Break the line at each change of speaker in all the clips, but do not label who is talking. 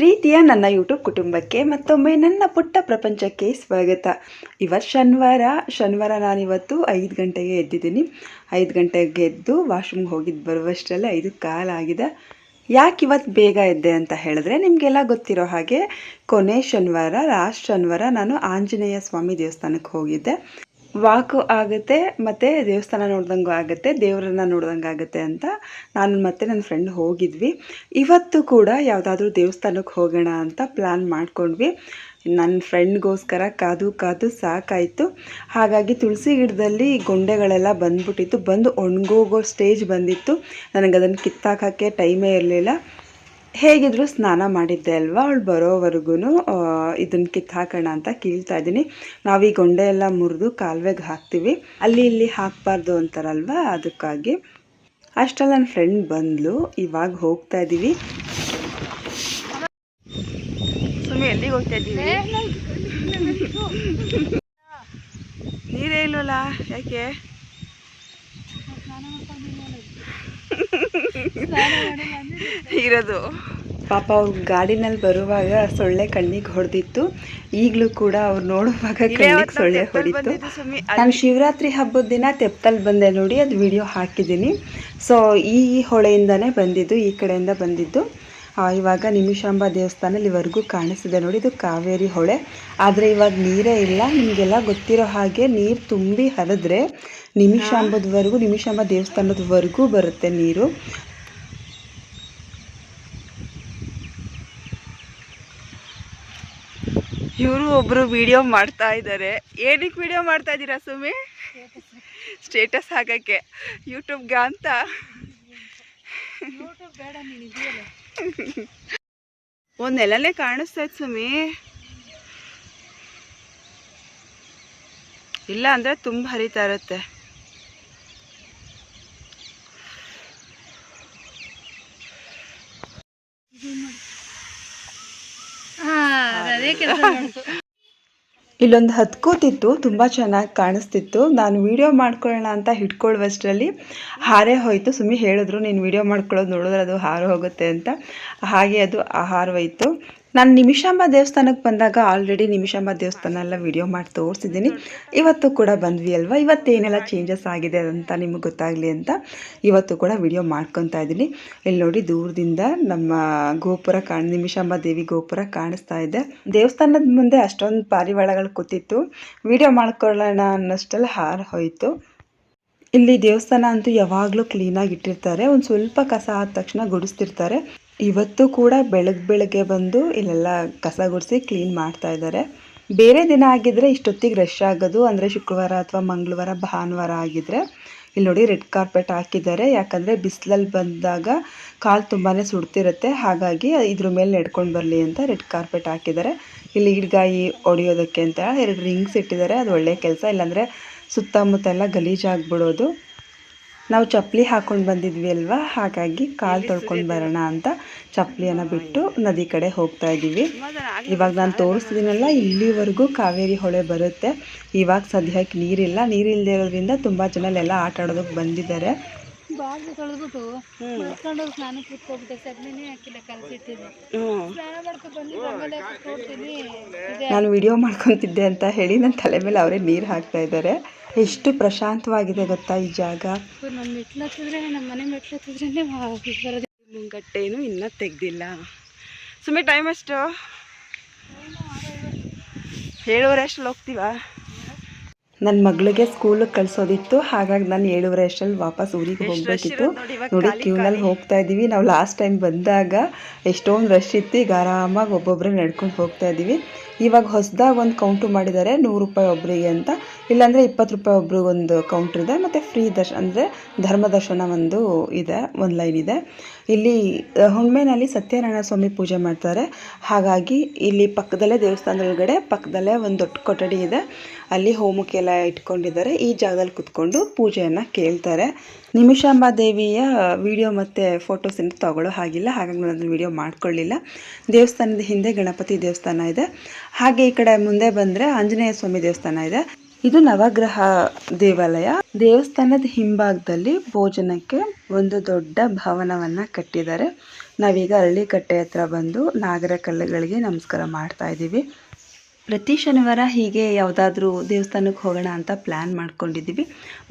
ಪ್ರೀತಿಯ ನನ್ನ ಯೂಟ್ಯೂಬ್ ಕುಟುಂಬಕ್ಕೆ ಮತ್ತೊಮ್ಮೆ ನನ್ನ ಪುಟ್ಟ ಪ್ರಪಂಚಕ್ಕೆ ಸ್ವಾಗತ. ಇವತ್ತು ಶನಿವಾರ ಶನಿವಾರ ನಾನಿವತ್ತು ಐದು ಗಂಟೆಗೆ ಎದ್ದಿದ್ದೀನಿ. ಐದು ಗಂಟೆಗೆ ಎದ್ದು ವಾಶ್ರೂಮ್ಗೆ ಹೋಗಿದ್ದು ಬರುವಷ್ಟರಲ್ಲಿ ಐದು ಕಾಲಾಗಿದೆ ಯಾಕೆ ಇವತ್ತು ಬೇಗ ಎದ್ದೆ ಅಂತ ಹೇಳಿದ್ರೆ ನಿಮಗೆಲ್ಲ ಗೊತ್ತಿರೋ ಹಾಗೆ ಕೊನೆ ಶನಿವಾರ, ಲಾಸ್ಟ್ ಶನಿವಾರ ನಾನು ಆಂಜನೇಯ ಸ್ವಾಮಿ ದೇವಸ್ಥಾನಕ್ಕೆ ಹೋಗಿದ್ದೆ. ವಾಕು ಆಗುತ್ತೆ, ಮತ್ತು ದೇವಸ್ಥಾನ ನೋಡ್ದಂಗೂ ಆಗುತ್ತೆ, ದೇವರನ್ನ ನೋಡ್ದಂಗೆ ಆಗುತ್ತೆ ಅಂತ ನಾನು ಮತ್ತು ನನ್ನ ಫ್ರೆಂಡ್ ಹೋಗಿದ್ವಿ. ಇವತ್ತು ಕೂಡ ಯಾವುದಾದ್ರೂ ದೇವಸ್ಥಾನಕ್ಕೆ ಹೋಗೋಣ ಅಂತ ಪ್ಲ್ಯಾನ್ ಮಾಡ್ಕೊಂಡ್ವಿ. ನನ್ನ ಫ್ರೆಂಡ್ಗೋಸ್ಕರ ಕಾದು ಕಾದು ಸಾಕಾಯಿತು. ಹಾಗಾಗಿ ತುಳಸಿ ಗಿಡದಲ್ಲಿ ಗೊಂಡೆಗಳೆಲ್ಲ ಬಂದ್ಬಿಟ್ಟಿತ್ತು, ಬಂದು ಒಣಗೋಗೋ ಸ್ಟೇಜ್ ಬಂದಿತ್ತು. ನನಗೆ ಅದನ್ನು ಕಿತ್ತಾಕೋಕ್ಕೆ ಟೈಮೇ ಇರಲಿಲ್ಲ. ಹೇಗಿದ್ರು ಸ್ನಾನ ಮಾಡಿದ್ದೆ ಅಲ್ವಾ? ಅವಳು ಬರೋವರೆಗೂ ಇದನ್ನ ಕಿತ್ತು ಹಾಕೋಣ ಅಂತ ಕೇಳ್ತಾ ಇದ್ದೀನಿ. ನಾವು ಈ ಗೊಂಡೆ ಎಲ್ಲ ಮುರಿದು ಕಾಲುವೆಗೆ ಹಾಕ್ತೀವಿ. ಅಲ್ಲಿ ಇಲ್ಲಿ ಹಾಕಬಾರ್ದು ಅಂತಾರಲ್ವ? ಅದಕ್ಕಾಗಿ. ಅಷ್ಟೆಲ್ಲ ನನ್ನ ಫ್ರೆಂಡ್ ಬಂದ್ಲು. ಇವಾಗ ಹೋಗ್ತಾ ಇದ್ದೀವಿ ಎಲ್ಲಿಗೆ ಹೋಗ್ತಾ ಇದ್ದೀವಿ ನೀರೇ ಇಲ್ವಲ್ಲ? ಯಾಕೆ? ಇರೋದು. ಪಾಪ ಅವ್ರ ಗಾಡಿನಲ್ಲಿ ಬರುವಾಗ ಸೊಳ್ಳೆ ಕಣ್ಣಿಗೆ ಹೊಡೆದಿತ್ತು. ಈಗಲೂ ಕೂಡ ಅವ್ರು ನೋಡುವಾಗ ಕಣ್ಣಿಗೆ ಸೊಳ್ಳೆ ಹೊಡಿತು. ನಾನು ಶಿವರಾತ್ರಿ ಹಬ್ಬದ ದಿನ ತೆಪ್ಪಲ್ಲಿ ಬಂದೆ ನೋಡಿ ಅದು ವಿಡಿಯೋ ಹಾಕಿದ್ದೀನಿ. ಸೊ ಈ ಹೊಳೆಯಿಂದನೇ ಬಂದಿದ್ದು ಈ ಕಡೆಯಿಂದ ಬಂದಿದ್ದು. ಇವಾಗ ನಿಮಿಷಾಂಬ ದೇವಸ್ಥಾನ ಇಲ್ಲಿವರೆಗೂ ಕಾಣಿಸ್ತಿದೆ ನೋಡಿ ಇದು ಕಾವೇರಿ ಹೊಳೆ. ಆದರೆ ಇವಾಗ ನೀರೇ ಇಲ್ಲ ನಿಮಗೆಲ್ಲ ಗೊತ್ತಿರೋ ಹಾಗೆ ನೀರು ತುಂಬಿ ಹರಿದ್ರೆ ನಿಮಿಷಾಂಬದವರೆಗೂ ನಿಮಿಷಾಂಬ ದೇವಸ್ಥಾನದವರೆಗೂ ಬರುತ್ತೆ ನೀರು. ಇವರು ಒಬ್ರು ವಿಡಿಯೋ ಮಾಡ್ತಾ ಇದ್ದಾರೆ ಏನಕ್ಕೆ ವಿಡಿಯೋ ಮಾಡ್ತಾ ಇದ್ದೀರಾ ಸುಮಿ? ಸ್ಟೇಟಸ್ ಹಾಕಕ್ಕೆ ಯೂಟ್ಯೂಬ್ಗೆ ಅಂತ. ಒಂದ್ ನೆಲನೆ ಕಾಣಿಸ್ತಾ ಸುಮಿ ಇಲ್ಲ ಅಂದ್ರೆ ತುಂಬ ಹರಿತಾ ಇರುತ್ತೆ. ಇಲ್ಲೊಂದು ಹತ್ಕೋತಿತ್ತು, ತುಂಬ ಚೆನ್ನಾಗಿ ಕಾಣಿಸ್ತಿತ್ತು. ನಾನು ವೀಡಿಯೋ ಮಾಡ್ಕೊಳ್ಳೋಣ ಅಂತ ಹಿಡ್ಕೊಳ್ಳುವಷ್ಟರಲ್ಲಿ ಹಾರೇ ಹೋಯಿತು. ಸುಮ್ಮನೆ ಹೇಳಿದ್ರು, ನೀನು ವಿಡಿಯೋ ಮಾಡ್ಕೊಳ್ಳೋದು ನೋಡಿದ್ರೆ ಅದು ಹಾರು ಹೋಗುತ್ತೆ ಅಂತ. ಹಾಗೆ ಅದು ಹಾರೋಯ್ತು ನಾನು ನಿಮಿಷಾಂಬ ದೇವಸ್ಥಾನಕ್ಕೆ ಬಂದಾಗ ಆಲ್ರೆಡಿ ನಿಮಿಷಾಂಬ ದೇವಸ್ಥಾನ ಎಲ್ಲ ವಿಡಿಯೋ ಮಾಡಿ ತೋರಿಸಿದ್ದೀನಿ. ಇವತ್ತು ಕೂಡ ಬಂದ್ವಿ ಅಲ್ವಾ? ಇವತ್ತೇನೆಲ್ಲ ಚೇಂಜಸ್ ಆಗಿದೆ ಅಂತ ನಿಮಗೆ ಗೊತ್ತಾಗಲಿ ಅಂತ ಇವತ್ತು ಕೂಡ ವಿಡಿಯೋ ಮಾಡ್ಕೊತಾ ಇದ್ದೀನಿ. ಇಲ್ಲಿ ನೋಡಿ ದೂರದಿಂದ ನಮ್ಮ ಗೋಪುರ ಕಾಣ್, ನಿಮಿಷಾಂಬ ದೇವಿ ಗೋಪುರ ಕಾಣಿಸ್ತಾ ಇದೆ. ದೇವಸ್ಥಾನದ ಮುಂದೆ ಅಷ್ಟೊಂದು ಪಾರಿವಾಳಗಳು ಕೂತಿತ್ತು. ವಿಡಿಯೋ ಮಾಡ್ಕೊಳ್ಳೋಣ ಅನ್ನೋಷ್ಟಲ್ಲಿ ಹಾರ ಹೋಯಿತು. ಇಲ್ಲಿ ದೇವಸ್ಥಾನ ಅಂತೂ ಯಾವಾಗಲೂ ಕ್ಲೀನಾಗಿ ಇಟ್ಟಿರ್ತಾರೆ. ಒಂದು ಸ್ವಲ್ಪ ಕಸ ಆದ ತಕ್ಷಣ ಗುಡಿಸ್ತಿರ್ತಾರೆ. ಇವತ್ತು ಕೂಡ ಬೆಳಗ್ಗೆ ಬೆಳಗ್ಗೆ ಬಂದು ಇಲ್ಲೆಲ್ಲ ಕಸ ಗುಡಿಸಿ ಕ್ಲೀನ್ ಮಾಡ್ತಾ ಇದ್ದಾರೆ. ಬೇರೆ ದಿನ ಆಗಿದ್ರೆ ಇಷ್ಟೊತ್ತಿಗೆ ರಶ್ ಆಗೋದು, ಅಂದರೆ ಶುಕ್ರವಾರ ಅಥವಾ ಮಂಗಳವಾರ, ಭಾನುವಾರ ಆಗಿದ್ರೆ. ಇಲ್ಲಿ ನೋಡಿ ರೆಡ್ ಕಾರ್ಪೆಟ್ ಹಾಕಿದ್ದಾರೆ. ಯಾಕಂದರೆ ಬಿಸಿಲಲ್ಲಿ ಬಂದಾಗ ಕಾಲು ತುಂಬಾ ಸುಡ್ತಿರುತ್ತೆ. ಹಾಗಾಗಿ ಇದ್ರ ಮೇಲೆ ನಡ್ಕೊಂಡು ಬರಲಿ ಅಂತ ರೆಡ್ ಕಾರ್ಪೆಟ್ ಹಾಕಿದ್ದಾರೆ. ಇಲ್ಲಿ ಹಿಡ್ಗಾಯಿ ಹೊಡಿಯೋದಕ್ಕೆ ಅಂತ ಎರಡು ರಿಂಗ್ಸ್ ಇಟ್ಟಿದ್ದಾರೆ. ಅದು ಒಳ್ಳೆಯ ಕೆಲಸ. ಇಲ್ಲಾಂದರೆ ಸುತ್ತಮುತ್ತ ಎಲ್ಲ ಗಲೀಜಾಗ್ಬಿಡೋದು. ನಾವು ಚಪ್ಪಲಿ ಹಾಕೊಂಡು ಬಂದಿದ್ವಿ ಅಲ್ವಾ? ಹಾಗಾಗಿ ಕಾಲು ತೊಳ್ಕೊಂಡು ಬರೋಣ ಅಂತ ಚಪ್ಪಲಿಯನ್ನು ಬಿಟ್ಟು ನದಿ ಕಡೆ ಹೋಗ್ತಾ ಇದ್ದೀವಿ. ಇವಾಗ ನಾನು ತೋರಿಸ್ತೀನಲ್ಲ ಇಲ್ಲಿವರೆಗೂ ಕಾವೇರಿ ಹೊಳೆ ಬರುತ್ತೆ. ಇವಾಗ ಸದ್ಯಕ್ಕೆ ನೀರಿಲ್ಲ. ನೀರಿಲ್ಲದೆ ಇರೋದ್ರಿಂದ ತುಂಬ ಜನ ಎಲ್ಲ ಆಟ ಆಡೋದಕ್ಕೆ ಬಂದಿದ್ದಾರೆ.
ಬಾಗಿಲು ತೊಳೆದ್ಬಿಟ್ಟು ಮಲ್ಕೊಂಡು ಸ್ನಾನ ಕೂತ್ಕೊಬಿಟ್ಟೆ. ಸಗಣಿನೇ ಹಾಕಿಲ್ಲ ಕಲ್ಸಿಟ್ಟಿದ್ದೆ. ಸ್ನಾನ ಮಾಡ್ಕೊಂಡು ಬಂದು ರಂಗೋಲಿ ಕೂತ್ಕೊಡ್ತೀನಿ
ನಾನು ವಿಡಿಯೋ ಮಾಡ್ಕೊತಿದ್ದೆ ಅಂತ ಹೇಳಿ ನನ್ನ ತಲೆ ಮೇಲೆ ಅವರೇ ನೀರು ಹಾಕ್ತಾ ಇದ್ದಾರೆ. ಎಷ್ಟು ಪ್ರಶಾಂತವಾಗಿದೆ ಗೊತ್ತಾ ಈ ಜಾಗ?
ನಮ್ಮ ಮೆಟ್ಲು ಹತ್ತಿದ್ರೆ ನಮ್ಮ ಮನೆ ಮೆಟ್ಲು ಹತ್ತಿದ್ರೇ ಬರೋದು.
ಮುಂಗಟ್ಟೇನು ಇನ್ನೂ ತೆಗ್ದಿಲ್ಲ. ಸುಮ್ಮನೆ ಟೈಮ್ ಎಷ್ಟು ಏಳುವರೆ ಅಷ್ಟಲ್ಲಿ ಹೋಗ್ತೀವಾ? ನನ್ನ ಮಗಳಿಗೆ ಸ್ಕೂಲಿಗೆ ಕಳ್ಸೋದಿತ್ತು. ಹಾಗಾಗಿ ನಾನು ಏಳುವರೆ ಅಷ್ಟರಲ್ಲಿ ವಾಪಸ್ ಊರಿಗೆ ಹೋಗ್ಬೇಕಿತ್ತು. ನೋಡಿ ಕ್ಯೂನಲ್ಲಿ ಹೋಗ್ತಾ ಇದ್ದೀವಿ ನಾವು ಲಾಸ್ಟ್ ಟೈಮ್ ಬಂದಾಗ ಎಷ್ಟೊಂದು ರಶ್ ಇತ್ತು. ಈಗ ಆರಾಮಾಗಿ ಒಬ್ಬೊಬ್ಬರೇ ನಡ್ಕೊಂಡು ಹೋಗ್ತಾ ಇದ್ದೀವಿ ಇವಾಗ ಹೊಸದಾಗಿ ಒಂದು ಕೌಂಟು ಮಾಡಿದ್ದಾರೆ ನೂರು ರೂಪಾಯಿ ಒಬ್ಬರಿಗೆ ಅಂತ. ಇಲ್ಲಾಂದರೆ ಇಪ್ಪತ್ತು ರೂಪಾಯಿ ಒಬ್ರಿಗೊಂದು ಕೌಂಟ್ರ್ ಇದೆ, ಮತ್ತು ಫ್ರೀ ದರ್ಶನ ಅಂದರೆ ಧರ್ಮ ದರ್ಶನ ಒಂದು ಇದೆ, ಒಂದು ಲೈನ್ ಇದೆ. ಇಲ್ಲಿ ಹುಣ್ಮೆನಲ್ಲಿ ಸತ್ಯನಾರಾಯಣ ಸ್ವಾಮಿ ಪೂಜೆ ಮಾಡ್ತಾರೆ. ಹಾಗಾಗಿ ಇಲ್ಲಿ ಪಕ್ಕದಲ್ಲೇ ದೇವಸ್ಥಾನದೊಳಗಡೆ ಪಕ್ಕದಲ್ಲೇ ಒಂದು ದೊಡ್ಡ ಕೊಠಡಿ ಇದೆ. ಅಲ್ಲಿ ಹೋಮಕ್ಕೆಲ್ಲ ಇಟ್ಕೊಂಡಿದ್ದಾರೆ. ಈ ಜಾಗದಲ್ಲಿ ಕುತ್ಕೊಂಡು ಪೂಜೆಯನ್ನು ಕೇಳ್ತಾರೆ. ನಿಮಿಷಾಂಬ ದೇವಿಯ ವಿಡಿಯೋ ಮತ್ತು ಫೋಟೋಸನ್ನು ತಗೊಳ್ಳೋ ಹಾಗಿಲ್ಲ. ಹಾಗಾಗಿ ನಾನು ಅದನ್ನು ವಿಡಿಯೋ ಮಾಡ್ಕೊಳ್ಳಿಲ್ಲ. ದೇವಸ್ಥಾನದ ಹಿಂದೆ ಗಣಪತಿ ದೇವಸ್ಥಾನ ಇದೆ. ಹಾಗೆ ಈ ಕಡೆ ಮುಂದೆ ಬಂದರೆ ಆಂಜನೇಯ ಸ್ವಾಮಿ ದೇವಸ್ಥಾನ ಇದೆ. ಇದು ನವಗ್ರಹ ದೇವಾಲಯ. ದೇವಸ್ಥಾನದ ಹಿಂಭಾಗದಲ್ಲಿ ಭೋಜನಕ್ಕೆ ಒಂದು ದೊಡ್ಡ ಭವನವನ್ನ ಕಟ್ಟಿದ್ದಾರೆ. ನಾವೀಗ ಹಳ್ಳಿಕಟ್ಟೆ ಹತ್ರ ಬಂದು ನಾಗರ ಕಲ್ಲುಗಳಿಗೆ ನಮಸ್ಕಾರ ಮಾಡ್ತಾ ಇದ್ದೀವಿ. ಪ್ರತಿ ಶನಿವಾರ ಹೀಗೆ ಯಾವುದಾದ್ರೂ ದೇವಸ್ಥಾನಕ್ಕೆ ಹೋಗೋಣ ಅಂತ ಪ್ಲ್ಯಾನ್ ಮಾಡ್ಕೊಂಡಿದ್ದೀವಿ.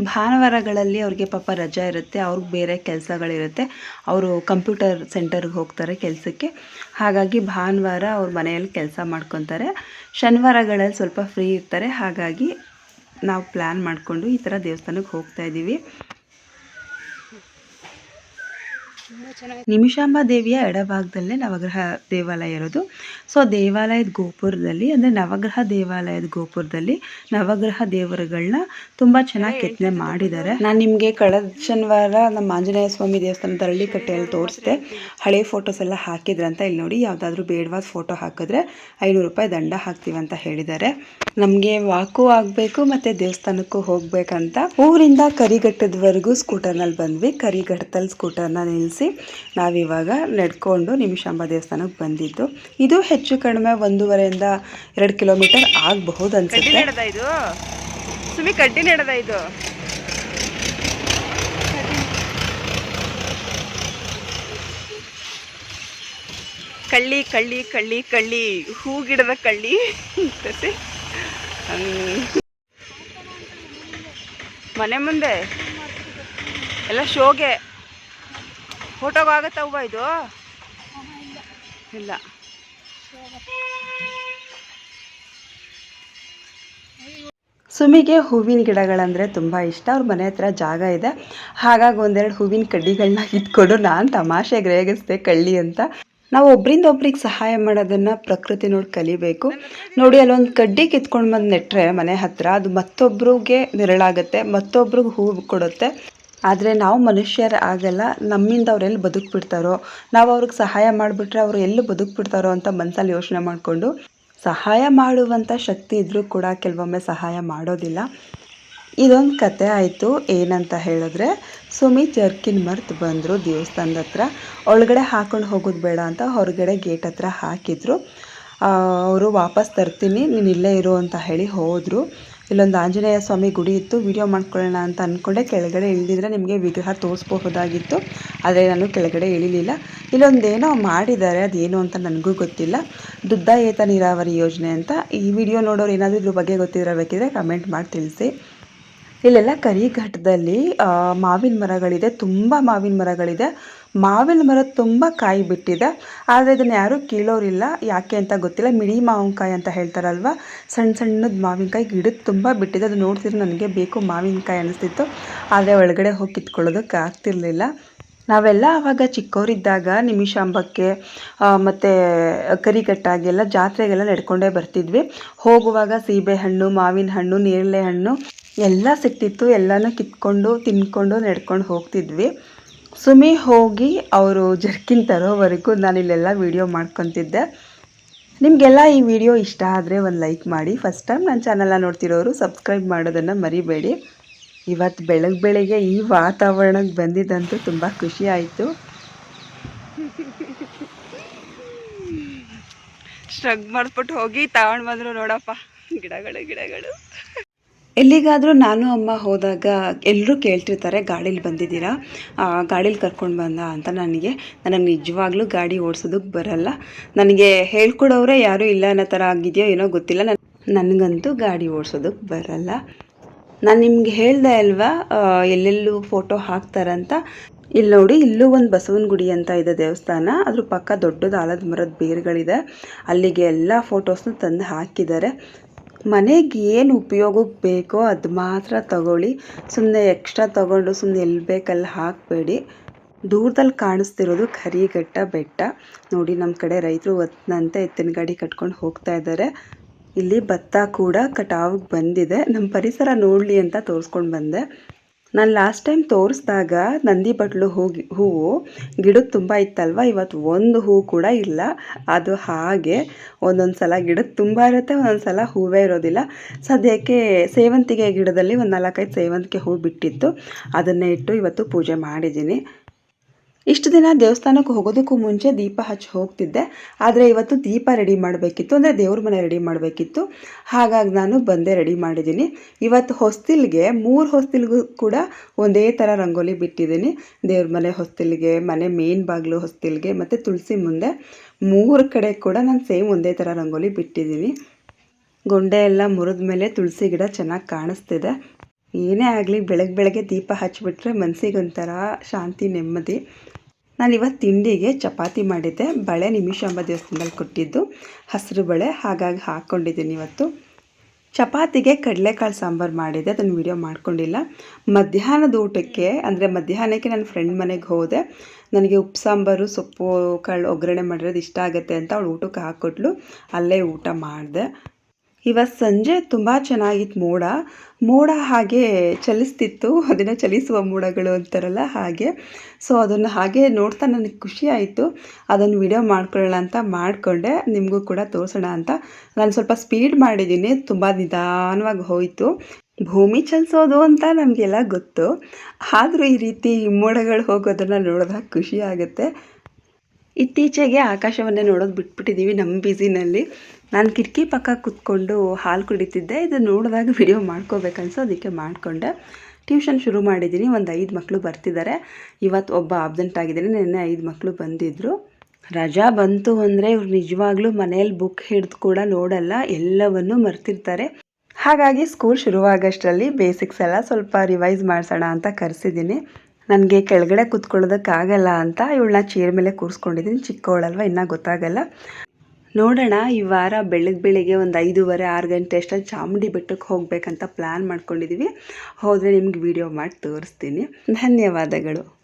ಭಾನುವಾರಗಳಲ್ಲಿ ಅವ್ರಿಗೆ ಪಾಪ ರಜಾ ಇರುತ್ತೆ, ಅವ್ರಿಗೆ ಬೇರೆ ಕೆಲಸಗಳಿರುತ್ತೆ. ಅವರು ಕಂಪ್ಯೂಟರ್ ಸೆಂಟರ್ಗೆ ಹೋಗ್ತಾರೆ ಕೆಲಸಕ್ಕೆ. ಹಾಗಾಗಿ ಭಾನುವಾರ ಅವ್ರ ಮನೆಯಲ್ಲಿ ಕೆಲಸ ಮಾಡ್ಕೊತಾರೆ. ಶನಿವಾರಗಳಲ್ಲಿ ಸ್ವಲ್ಪ ಫ್ರೀ ಇರ್ತಾರೆ. ಹಾಗಾಗಿ ನಾವು ಪ್ಲ್ಯಾನ್ ಮಾಡಿಕೊಂಡು ಈ ಥರ ದೇವಸ್ಥಾನಕ್ಕೆ ಹೋಗ್ತಾ ಇದ್ದೀವಿ
ತುಂಬ ಚೆನ್ನಾಗಿ
ನಿಮಿಷಾಂಬ ದೇವಿಯ ಎಡಭಾಗದಲ್ಲೇ ನವಗ್ರಹ ದೇವಾಲಯ ಇರೋದು. ಸೊ ದೇವಾಲಯದ ಗೋಪುರದಲ್ಲಿ ಅಂದರೆ ನವಗ್ರಹ ದೇವಾಲಯದ ಗೋಪುರದಲ್ಲಿ ನವಗ್ರಹ ದೇವರುಗಳನ್ನ ತುಂಬ ಚೆನ್ನಾಗಿ ಕೆತ್ತನೆ ಮಾಡಿದ್ದಾರೆ. ನಾನು ನಿಮಗೆ ಕಳೆದ ಶನಿವಾರ ನಮ್ಮ ಆಂಜನೇಯ ಸ್ವಾಮಿ ದೇವಸ್ಥಾನದ ಹಳ್ಳಿಕಟ್ಟೆಯಲ್ಲಿ ತೋರಿಸಿದೆ. ಹಳೆ ಫೋಟೋಸ್ ಎಲ್ಲ ಹಾಕಿದ್ರಂತ ಇಲ್ಲಿ ನೋಡಿ ಯಾವುದಾದ್ರೂ ಬೇಡವಾದ ಫೋಟೋ ಹಾಕಿದ್ರೆ ಐನೂರು ರೂಪಾಯಿ ದಂಡ ಹಾಕ್ತೀವಿ ಅಂತ ಹೇಳಿದ್ದಾರೆ. ನಮಗೆ ವಾಕು ಆಗಬೇಕು ಮತ್ತು ದೇವಸ್ಥಾನಕ್ಕೂ ಹೋಗ್ಬೇಕಂತ ಊರಿಂದ ಕರಿಘಟ್ಟದವರೆಗೂ ಸ್ಕೂಟರ್ನಲ್ಲಿ ಬಂದ್ವಿ. ಕರಿಘಟ್ಟದಲ್ಲಿ ಸ್ಕೂಟರ್ನ ನಿಲ್ಲಿಸಿ ನಾವಿವಾಗ ನಡ್ಕೊಂಡು ನಿಮಿಷಾಂಬ ದೇವಸ್ಥಾನಕ್ಕೆ ಬಂದಿದ್ದು. ಇದು ಹೆಚ್ಚು ಕಡಿಮೆ ಒಂದೂವರೆಯಿಂದ ಎರಡು ಕಿಲೋಮೀಟರ್ ಆಗಬಹುದು ಅನ್ಸುತ್ತೆ
ಕಡ್ಡಿ ನೆಡದ ಇದು? ಕಳ್ಳಿ ಕಳ್ಳಿ ಕಳ್ಳಿ ಕಳ್ಳಿ, ಹೂ ಗಿಡದ ಕಳ್ಳಿ. ಮನೆ ಮುಂದೆ? ಎಲ್ಲ ಶೋಗೆ. ಫೋಟೋಗೆ ಆಗತ್ತಾ ಇದು ಇಲ್ಲ
ಸುಮಿಗೆ ಹೂವಿನ ಗಿಡಗಳಂದರೆ ತುಂಬ ಇಷ್ಟ. ಅವ್ರ ಮನೆ ಹತ್ರ ಜಾಗ ಇದೆ. ಹಾಗಾಗಿ ಒಂದೆರಡು ಹೂವಿನ ಕಡ್ಡಿಗಳನ್ನ ಇಟ್ಕೊಂಡು ನಾನು ತಮಾಷೆಗೆ ರೇಗಿಸ್ದೆ ಕಳ್ಳಿ ಅಂತ. ನಾವು ಒಬ್ರಿಂದ ಒಬ್ರಿಗೆ ಸಹಾಯ ಮಾಡೋದನ್ನು ಪ್ರಕೃತಿ ನೋಡಿ ಕಲಿಬೇಕು. ನೋಡಿ, ಅಲ್ಲೊಂದು ಕಡ್ಡಿ ಕಿತ್ಕೊಂಡು ಬಂದು ನೆಟ್ಟರೆ ಮನೆ ಹತ್ರ ಅದು ಮತ್ತೊಬ್ರಿಗೆ ನೆರಳಾಗುತ್ತೆ, ಮತ್ತೊಬ್ರಿಗೆ ಹೂವು ಕೊಡುತ್ತೆ. ಆದರೆ ನಾವು ಮನುಷ್ಯರು ಆಗಲ್ಲ, ನಮ್ಮಿಂದ ಅವ್ರು ಎಲ್ಲಿ ಬದುಕ್ಬಿಡ್ತಾರೋ, ನಾವು ಅವ್ರಿಗೆ ಸಹಾಯ ಮಾಡಿಬಿಟ್ರೆ ಅವರು ಎಲ್ಲಿ ಬದುಕ್ಬಿಡ್ತಾರೋ ಅಂತ ಮನಸ್ಸಲ್ಲಿ ಯೋಚನೆ ಮಾಡಿಕೊಂಡು ಸಹಾಯ ಮಾಡುವಂಥ ಶಕ್ತಿ ಇದ್ದರೂ ಕೂಡ ಕೆಲವೊಮ್ಮೆ ಸಹಾಯ ಮಾಡೋದಿಲ್ಲ. ಇದೊಂದು ಕತೆ ಆಯಿತು, ಏನಂತ ಹೇಳಿದ್ರೆ ಸುಮಿ ಜರ್ಕಿನ್ ಮರ್ತು ಬಂದರು ದೇವಸ್ಥಾನದ ಹತ್ರ. ಒಳಗಡೆ ಹಾಕೊಂಡು ಹೋಗೋದು ಬೇಡ ಅಂತ ಹೊರಗಡೆ ಗೇಟ್ ಹತ್ರ ಹಾಕಿದ್ರು. ಅವರು ವಾಪಸ್ ತರ್ತೀನಿ, ನೀನು ಇಲ್ಲೇ ಇರು ಅಂತ ಹೇಳಿ ಹೋದರು. ಇಲ್ಲೊಂದು ಆಂಜನೇಯ ಸ್ವಾಮಿ ಗುಡಿ ಇತ್ತು. ವಿಡಿಯೋ ಮಾಡ್ಕೊಳ್ಳೋಣ ಅಂತ ಅಂದ್ಕೊಂಡೆ ಕೆಳಗಡೆ ಇಳಿದಿದ್ರೆ ನಿಮಗೆ ವಿಗ್ರಹ ತೋರಿಸ್ಬಹುದಾಗಿತ್ತು. ಆದರೆ ನಾನು ಕೆಳಗಡೆ ಇಳಿಲಿಲ್ಲ. ಇಲ್ಲೊಂದೇನೋ ಮಾಡಿದ್ದಾರೆ. ಅದೇನು ಅಂತ ನನಗೂ ಗೊತ್ತಿಲ್ಲ. ದುದ್ದ ಏತ ನೀರಾವರಿ ಯೋಜನೆ ಅಂತ. ಈ ವಿಡಿಯೋ ನೋಡೋರು ಏನಾದರೂ ಇದ್ರ ಬಗ್ಗೆ ಗೊತ್ತಿರಬೇಕಿದ್ರೆ ಕಮೆಂಟ್ ಮಾಡಿ ತಿಳಿಸಿ. ಇಲ್ಲೆಲ್ಲ ಕರಿಘಟ್ಟದಲ್ಲಿ ಮಾವಿನ ಮರಗಳಿದೆ, ತುಂಬ ಮಾವಿನ ಮರಗಳಿದೆ. ಮಾವಿನ ಮರ ತುಂಬ ಕಾಯಿ ಬಿಟ್ಟಿದೆ. ಆದರೆ ಇದನ್ನು ಯಾರೂ ಕೀಳೋರಿಲ್ಲ. ಯಾಕೆ ಅಂತ ಗೊತ್ತಿಲ್ಲ. ಮಿಡಿ ಮಾವಿನಕಾಯಿ ಅಂತ ಹೇಳ್ತಾರಲ್ವ? ಸಣ್ಣ ಸಣ್ಣದ ಮಾವಿನಕಾಯಿ ಗಿಡದ ತುಂಬ ಬಿಟ್ಟಿದೆ. ಅದು ನೋಡ್ತಿದ್ರೆ ನನಗೆ ಬೇಕು ಮಾವಿನಕಾಯಿ ಅನಿಸ್ತಿತ್ತು. ಆದರೆ ಒಳಗಡೆ ಹೋಗಿ ಕಿತ್ಕೊಳ್ಳೋದಕ್ಕೆ ಆಗ್ತಿರ್ಲಿಲ್ಲ. ನಾವೆಲ್ಲ ಆವಾಗ ಚಿಕ್ಕವರಿದ್ದಾಗ ನಿಮಿಷಾಂಬಕ್ಕೆ ಮತ್ತು ಕರಿಘಟ್ಟಾಗೆಲ್ಲ ಜಾತ್ರೆಗೆಲ್ಲ ನಡ್ಕೊಂಡೇ ಬರ್ತಿದ್ವಿ. ಹೋಗುವಾಗ ಸೀಬೆಹಣ್ಣು ಮಾವಿನ ಹಣ್ಣು, ನೇರಳೆ ಹಣ್ಣು. ಎಲ್ಲ ಸಿಕ್ತಿತ್ತು ಎಲ್ಲನೂ ಕಿತ್ಕೊಂಡು, ತಿನ್ಕೊಂಡು, ನಡ್ಕೊಂಡು ಹೋಗ್ತಿದ್ವಿ. ಸುಮಿ ಹೋಗಿ ಅವರು ಜರ್ಕಿನ್ ತರೋವರೆಗೂ ನಾನು ಇಲ್ಲೆಲ್ಲ ವೀಡಿಯೋ ಮಾಡ್ಕೊತಿದ್ದೆ. ನಿಮಗೆಲ್ಲ ಈ ವಿಡಿಯೋ ಇಷ್ಟ ಆದರೆ ಒಂದು ಲೈಕ್ ಮಾಡಿ. ಫಸ್ಟ್ ಟೈಮ್ ನನ್ನ ಚಾನಲ್ನ ನೋಡ್ತಿರೋರು, ಸಬ್ಸ್ಕ್ರೈಬ್ ಮಾಡೋದನ್ನು ಮರಿಬೇಡಿ. ಇವತ್ತು ಬೆಳಗ್ಗೆ ಬೆಳಗ್ಗೆ ಈ ವಾತಾವರಣಕ್ಕೆ ಬಂದಿದ್ದಂತೂ ತುಂಬ ಖುಷಿ ಆಯಿತು.
ಸ್ಟ್ರಗ್ ಮಾಡ್ಬಿಟ್ಟು ಹೋಗಿ ತಗೊಂಡು ಬಂದರು ನೋಡಪ್ಪ. ಗಿಡಗಳು ಗಿಡಗಳು.
ಎಲ್ಲಿಗಾದರೂ ನಾನು, ಅಮ್ಮ ಹೋದಾಗ ಎಲ್ಲರೂ ಕೇಳ್ತಿರ್ತಾರೆ, ಗಾಡೀಲಿ ಬಂದಿದ್ದೀರಾ? ಗಾಡೀಲಿ ಕರ್ಕೊಂಡು ಬಂದ ಅಂತ ನನಗೆ. ನನಗೆ ನಿಜವಾಗ್ಲೂ ಗಾಡಿ ಓಡಿಸೋದಕ್ಕೆ ಬರಲ್ಲ. ನನಗೆ ಹೇಳ್ಕೊಡೋರೇ ಯಾರೂ ಇಲ್ಲ ಅನ್ನೋ ಥರ ಆಗಿದೆಯೋ ಏನೋ ಗೊತ್ತಿಲ್ಲ. ನನ್, ನನಗಂತೂ ಗಾಡಿ ಓಡಿಸೋದಕ್ಕೆ ಬರಲ್ಲ. ನಾನು ನಿಮ್ಗೆ ಹೇಳ್ದೆ ಅಲ್ವಾ ಎಲ್ಲೆಲ್ಲೂ ಫೋಟೋ ಹಾಕ್ತಾರಂತ? ಇಲ್ಲಿ ನೋಡಿ, ಇಲ್ಲೂ ಒಂದು ಬಸವನ ಗುಡಿ ಅಂತ ಇದೆ ದೇವಸ್ಥಾನ. ಅದ್ರ ಪಕ್ಕ ದೊಡ್ಡದು ಆಲದ ಮರದ ಬೇರುಗಳಿದೆ. ಅಲ್ಲಿಗೆ ಎಲ್ಲ ಫೋಟೋಸ್ನು ತಂದು ಹಾಕಿದ್ದಾರೆ. ಮನೆಗೆ ಏನು ಉಪಯೋಗಕ್ಕೆ ಬೇಕೋ ಅದು ಮಾತ್ರ ತಗೊಳ್ಳಿ. ಸುಮ್ಮನೆ ಎಕ್ಸ್ಟ್ರಾ ತಗೊಂಡು ಸುಮ್ಮನೆ ಎಲ್ಲಿ ಬೇಕಲ್ಲಿ ಹಾಕಬೇಡಿ. ದೂರದಲ್ಲಿ ಕಾಣಿಸ್ತಿರೋದು ಕರಿಘಟ್ಟ ಬೆಟ್ಟ. ನೋಡಿ, ನಮ್ಮ ಕಡೆ ರೈತರು ಒತ್ತಿನಂತೆ ಎತ್ತಿನ ಗಾಡಿ ಕಟ್ಕೊಂಡು ಹೋಗ್ತಾ ಇದ್ದಾರೆ. ಇಲ್ಲಿ ಭತ್ತ ಕೂಡ ಕಟಾವಿಗೆ ಬಂದಿದೆ. ನಮ್ಮ ಪರಿಸರ ನೋಡಲಿ ಅಂತ ತೋರಿಸ್ಕೊಂಡು ಬಂದೆ. ನಾನು ಲಾಸ್ಟ್ ಟೈಮ್ ತೋರಿಸಿದಾಗ ನಂದಿ ಬಟ್ಲು ಹೋಗಿ, ಹೂವು ಗಿಡದ ತುಂಬ ಇತ್ತಲ್ವ? ಇವತ್ತು ಒಂದು ಹೂವು ಕೂಡ ಇಲ್ಲ. ಅದು ಹಾಗೆ ಒಂದೊಂದು ಸಲ ಗಿಡದ ತುಂಬ ಇರುತ್ತೆ, ಒಂದೊಂದು ಸಲ ಹೂವೇ ಇರೋದಿಲ್ಲ. ಸದ್ಯಕ್ಕೆ ಸೇವಂತಿಗೆ ಗಿಡದಲ್ಲಿ ಒಂದು ನಾಲ್ಕೈದು ಸೇವಂತಿಗೆ ಹೂವು ಬಿಟ್ಟಿತ್ತು. ಅದನ್ನೇ ಇಟ್ಟು ಇವತ್ತು ಪೂಜೆ ಮಾಡಿದ್ದೀನಿ. ಇಷ್ಟು ದಿನ ದೇವಸ್ಥಾನಕ್ಕೆ ಹೋಗೋದಕ್ಕೂ ಮುಂಚೆ ದೀಪ ಹಚ್ಚಿ ಹೋಗ್ತಿದ್ದೆ. ಆದರೆ ಇವತ್ತು ದೀಪ ರೆಡಿ ಮಾಡಬೇಕಿತ್ತು. ಅಂದರೆ ದೇವ್ರ ಮನೆ ರೆಡಿ ಮಾಡಬೇಕಿತ್ತು. ಹಾಗಾಗಿ ನಾನು ಬಂದೇ ರೆಡಿ ಮಾಡಿದ್ದೀನಿ. ಇವತ್ತು ಹೊಸ್ತಿಲ್ಗೆ, ಮೂರು ಹೊಸ್ತಿಲ್ಗೂ ಕೂಡ ಒಂದೇ ಥರ ರಂಗೋಲಿ ಬಿಟ್ಟಿದ್ದೀನಿ. ದೇವ್ರ ಮನೆ ಹೊಸ್ತಿಲ್ಗೆ, ಮನೆ ಮೇನ್ ಬಾಗಿಲು ಹೊಸ್ತಿಲ್ಗೆ, ಮತ್ತು ತುಳಸಿ ಮುಂದೆ ಮೂರು ಕಡೆ ಕೂಡ ನಾನು ಸೇಮ್ ಒಂದೇ ಥರ ರಂಗೋಲಿ ಬಿಟ್ಟಿದ್ದೀನಿ. ಗೊಂಡೆ ಎಲ್ಲ ಮುರಿದ ಮೇಲೆ ತುಳಸಿ ಗಿಡ ಚೆನ್ನಾಗಿ ಕಾಣಿಸ್ತಿದೆ. ಏನೇ ಆಗಲಿ ಬೆಳಗ್ಗೆ ಬೆಳಗ್ಗೆ ದೀಪ ಹಚ್ಚಿಬಿಟ್ರೆ ಮನಸ್ಸಿಗೊಂಥರ ಶಾಂತಿ ನೆಮ್ಮದಿ. ನಾನು ಇವತ್ತು ತಿಂಡಿಗೆ ಚಪಾತಿ ಮಾಡಿದ್ದೆ. ಬಳೆ ನಿಮಿಷಾಂಬ ದೇವಸ್ಥಾನದಲ್ಲಿ ಕೊಟ್ಟಿದ್ದು. ಹಸಿರು ಬಳೆ, ಹಾಗಾಗಿ ಹಾಕ್ಕೊಂಡಿದ್ದೀನಿ ಇವತ್ತು. ಚಪಾತಿಗೆ ಕಡಲೆಕಾಳು ಸಾಂಬಾರು ಮಾಡಿದ್ದೆ. ಅದನ್ನು ವೀಡಿಯೋ ಮಾಡ್ಕೊಂಡಿಲ್ಲ. ಮಧ್ಯಾಹ್ನದ ಊಟಕ್ಕೆ, ಅಂದರೆ ಮಧ್ಯಾಹ್ನಕ್ಕೆ ನನ್ನ ಫ್ರೆಂಡ್ ಮನೆಗೆ ಹೋದೆ. ನನಗೆ ಉಪ್ಪು ಸಾಂಬಾರು, ಸೊಪ್ಪು ಕಾಳು ಒಗ್ಗರಣೆ ಮಾಡಿರೋದು ಇಷ್ಟ ಆಗುತ್ತೆ ಅಂತ ಅವಳು ಊಟಕ್ಕೆ ಹಾಕ್ಕೊಟ್ಲು ಅಲ್ಲೇ ಊಟ ಮಾಡಿದೆ. ಇವತ್ತು ಸಂಜೆ ತುಂಬ ಚೆನ್ನಾಗಿತ್ತು ಮೋಡ. ಮೋಡ ಹಾಗೆ ಚಲಿಸ್ತಿತ್ತು. ಅದನ್ನು ಚಲಿಸುವ ಮೋಡಗಳು ಅಂತಾರಲ್ಲ ಹಾಗೆ. ಸೊ ಅದನ್ನು ಹಾಗೆ ನೋಡ್ತಾ ನನಗೆ ಖುಷಿ ಆಯಿತು. ಅದನ್ನು ವಿಡಿಯೋ ಮಾಡ್ಕೊಳ್ಳೋಣ ಅಂತ ಮಾಡಿಕೊಂಡೆ. ನಿಮಗೂ ಕೂಡ ತೋರಿಸೋಣ ಅಂತ. ನಾನು ಸ್ವಲ್ಪ ಸ್ಪೀಡ್ ಮಾಡಿದ್ದೀನಿ ತುಂಬ ನಿಧಾನವಾಗಿ ಹೋಯಿತು. ಭೂಮಿ ಚಲಿಸೋದು ಅಂತ ನಮಗೆಲ್ಲ ಗೊತ್ತು. ಆದರೂ ಈ ರೀತಿ ಮೋಡಗಳು ಹೋಗೋದನ್ನು ನೋಡಿದಾಗ ಖುಷಿ ಆಗುತ್ತೆ. ಇತ್ತೀಚೆಗೆ ಆಕಾಶವನ್ನೇ ನೋಡೋದು ಬಿಟ್ಬಿಟ್ಟಿದ್ದೀವಿ ನಮ್ಮ ಬ್ಯುಸಿನಲ್ಲಿ ನಾನು ಕಿಟಕಿ ಪಕ್ಕ ಕೂತ್ಕೊಂಡು ಹಾಲು ಕುಡಿತಿದ್ದೆ. ಇದು ನೋಡಿದಾಗ ವಿಡಿಯೋ ಮಾಡ್ಕೋಬೇಕನ್ಸೋ ಅದಕ್ಕೆ ಮಾಡಿಕೊಂಡೆ. ಟ್ಯೂಷನ್ ಶುರು ಮಾಡಿದ್ದೀನಿ ಒಂದು ಐದು ಮಕ್ಕಳು ಬರ್ತಿದ್ದಾರೆ ಇವತ್ತು ಒಬ್ಬ ಆಬ್ಸೆಂಟ್ ಆಗಿದ್ದೀನಿ ನಿನ್ನೆ ಐದು ಮಕ್ಕಳು ಬಂದಿದ್ದರು ರಜಾ ಬಂತು ಅಂದರೆ ಇವ್ರು ನಿಜವಾಗ್ಲೂ ಮನೆಯಲ್ಲಿ ಬುಕ್ ಹಿಡಿದು ಕೂಡ ನೋಡಲ್ಲ. ಎಲ್ಲವನ್ನೂ ಮರ್ತಿರ್ತಾರೆ. ಹಾಗಾಗಿ ಸ್ಕೂಲ್ ಶುರುವಾಗಷ್ಟರಲ್ಲಿ ಬೇಸಿಕ್ಸ್ ಎಲ್ಲ ಸ್ವಲ್ಪ ರಿವೈಸ್ ಮಾಡಿಸೋಣ ಅಂತ ಕರೆಸಿದ್ದೀನಿ ನನಗೆ ಕೆಳಗಡೆ ಕೂತ್ಕೊಳ್ಳೋದಕ್ಕಾಗಲ್ಲ ಅಂತ ಇವಳನ್ನ ಚೇರ್ ಮೇಲೆ ಕೂರಿಸ್ಕೊಂಡಿದ್ದೀನಿ. ಚಿಕ್ಕವಳಲ್ವ, ಇನ್ನೂ ಗೊತ್ತಾಗಲ್ಲ. ನೋಡೋಣ, ಈ ವಾರ ಬೆಳಗ್ಗೆ ಬೆಳಿಗ್ಗೆ ಒಂದು ಐದೂವರೆ, ಆರು ಗಂಟೆ ಅಷ್ಟೇ ಚಾಮುಂಡಿ ಬೆಟ್ಟಕ್ಕೆ ಹೋಗಬೇಕಂತ ಪ್ಲ್ಯಾನ್ ಮಾಡ್ಕೊಂಡಿದ್ದೀವಿ ಹೋದರೆ ನಿಮ್ಗೆ ವಿಡಿಯೋ ಮಾಡಿ ತೋರಿಸ್ತೀನಿ. ಧನ್ಯವಾದಗಳು.